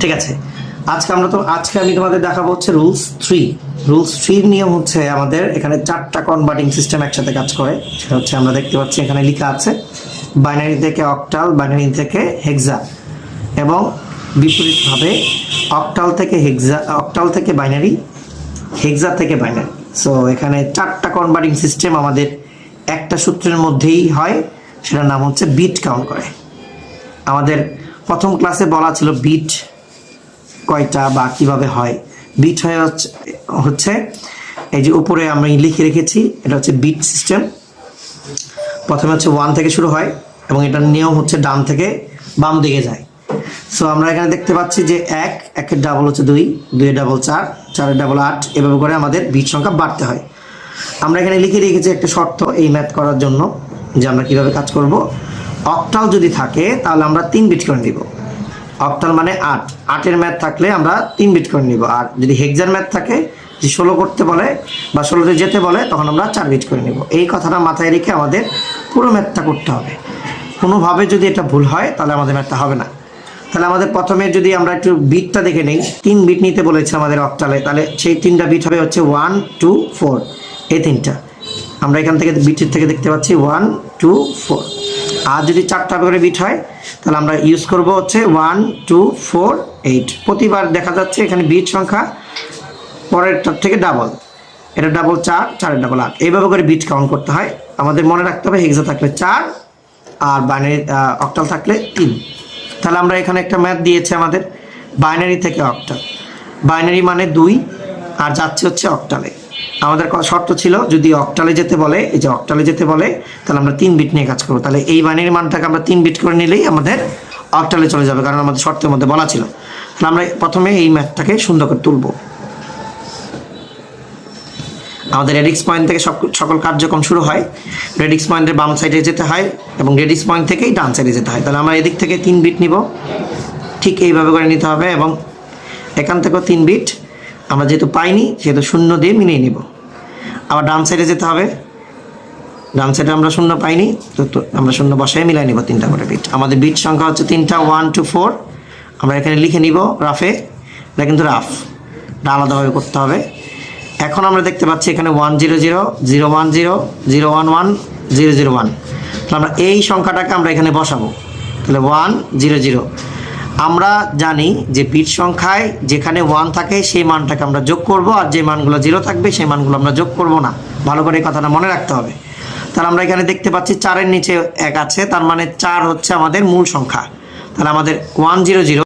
ঠিক আছে। আজকে আমরা তো আজকে আমি তোমাদের দেখাবো হচ্ছে রুলস থ্রি রুলস থ্রির নিয়ম হচ্ছে আমাদের এখানে চারটা কনভার্টিং সিস্টেম একসাথে কাজ করে। সেটা হচ্ছে আমরা দেখতে পাচ্ছি এখানে লেখা আছে বাইনারি থেকে অক্টাল বাইনারি থেকে হেক্সা এবং বিপরীতভাবে অক্টাল থেকে হেক্সা অক্টাল থেকে বাইনারি হেক্সা থেকে বাইনারি সো এখানে চারটা কনভার্টিং সিস্টেম আমাদের একটা সূত্রের মধ্যেই হয়, সেটার নাম হচ্ছে বিট কাউন্ট করে। আমাদের প্রথম ক্লাসে বলা ছিল বিট কয়টা বা কীভাবে হয়। বিট হয়ে হচ্ছে এই যে উপরে আমরা লিখে রেখেছি, এটা হচ্ছে বিট সিস্টেম। প্রথমে হচ্ছে ওয়ান থেকে শুরু হয় এবং এটার নিয়ম হচ্ছে ডান থেকে বাম দিকে যায়। সো আমরা এখানে দেখতে পাচ্ছি যে এক, একের ডাবল হচ্ছে দুই, দুইয়ের ডাবল চার, চারের ডাবল আট, এভাবে করে আমাদের বিট সংখ্যা বাড়তে হয়। আমরা এখানে লিখে রেখেছি একটা শর্ত এই ম্যাথ করার জন্য যে আমরা কীভাবে কাজ করব। অক্টাল যদি থাকে, তাহলে আমরা তিন বিট করে নিব। অক্টাল মানে আট। আটের ম্যাথ থাকলে আমরা তিন বিট করে নিব। আর যদি হেক্সার ম্যাথ থাকে যে ষোলো করতে বলে বা ষোলোতে যেতে বলে, তখন আমরা চার বিট করে নিব। এই কথাটা মাথায় রেখে আমাদের পুরো ম্যাথটা করতে হবে। কোনোভাবে যদি এটা ভুল হয়, তাহলে আমাদের ম্যাথটা হবে না। তাহলে আমাদের প্রথমে যদি আমরা একটু বিটটা দেখে নিই, তিন বিট নিতে বলেছে আমাদের অক্টালে, তাহলে সেই তিনটা বিট হবে হচ্ছে ওয়ান টু ফোর এই তিনটা। আমরা এখান থেকে বিটের থেকে দেখতে পাচ্ছি ওয়ান টু ফোর আর যদি চারটা করে বিট হয়, তাহলে আমরা ইউজ করব হচ্ছে ওয়ান টু ফোর এইট প্রতিবার দেখা যাচ্ছে এখানে বিট সংখ্যা পরেরটার থেকে ডাবল এটা ডাবল চার, চারের ডাবল আট। এইভাবে করে বিট কাউন্ট করতে হয়। আমাদের মনে রাখতে হবে হেক্সা থাকলে চার, আর বাইনারি অক্টাল থাকলে তিন। তাহলে আমরা এখানে একটা ম্যাথ দিয়েছে আমাদের। বাইনারি থেকে অক্টাল বাইনারি মানে দুই, আর যাচ্ছে হচ্ছে অক্টালে আমাদের শর্ত ছিল, যদি অক্টালে যেতে বলে, এই যে অক্টালে যেতে বলে, তাহলে আমরা তিন বিট নিয়ে কাজ করব। তাহলে এই বাইনারি মানটাকে আমরা তিন বিট করে নিলেই আমাদের অক্টালে চলে যাবে, কারণ আমাদের শর্তের মধ্যে বলা ছিল। তাহলে আমরা প্রথমে এই ম্যাথটাকে সুন্দর করে তুলবো। আমাদের রেডিক্স পয়েন্ট থেকে সকল কার্যক্রম শুরু হয়। রেডিক্স পয়েন্টের বাম সাইডে যেতে হয় এবং রেডিক্স পয়েন্ট থেকেই ডান সাইডে যেতে হয়। তাহলে আমরা এদিক থেকে তিন বিট নিব। ঠিক এইভাবে করে নিতে হবে এবং এখান থেকেও তিন বিট আমরা যেহেতু পাইনি, সেহেতু শূন্য দিয়ে মিলিয়ে নিব। আবার ডান সাইডে যেতে হবে। ডান সাইডে আমরা শূন্য পাইনি, তো আমরা শূন্য বসায় মিলাই নিব তিনটা করে বিট আমাদের বিট সংখ্যা হচ্ছে তিনটা ওয়ান টু ফোর আমরা এখানে লিখে নিব রাফে। এটা কিন্তু রাফ। এটা আলাদাভাবে করতে হবে। এখন আমরা দেখতে পাচ্ছি এখানে one zero zero zero one zero zero one one zero zero one তাহলে আমরা এই সংখ্যাটাকে আমরা এখানে বসাবো। তাহলে ওয়ান জিরো জিরো আমরা জানি যে বিট সংখ্যায় যেখানে ওয়ান থাকে, সেই মানটাকে আমরা যোগ করব, আর যে মানগুলো জিরো থাকবে, সেই মানগুলো আমরা যোগ করব না। ভালো করে এই কথাটা মনে রাখতে হবে। তাহলে আমরা এখানে দেখতে পাচ্ছি চারের নিচে এক আছে, তার মানে চার হচ্ছে আমাদের মূল সংখ্যা। তাহলে আমাদের ওয়ান জিরো জিরো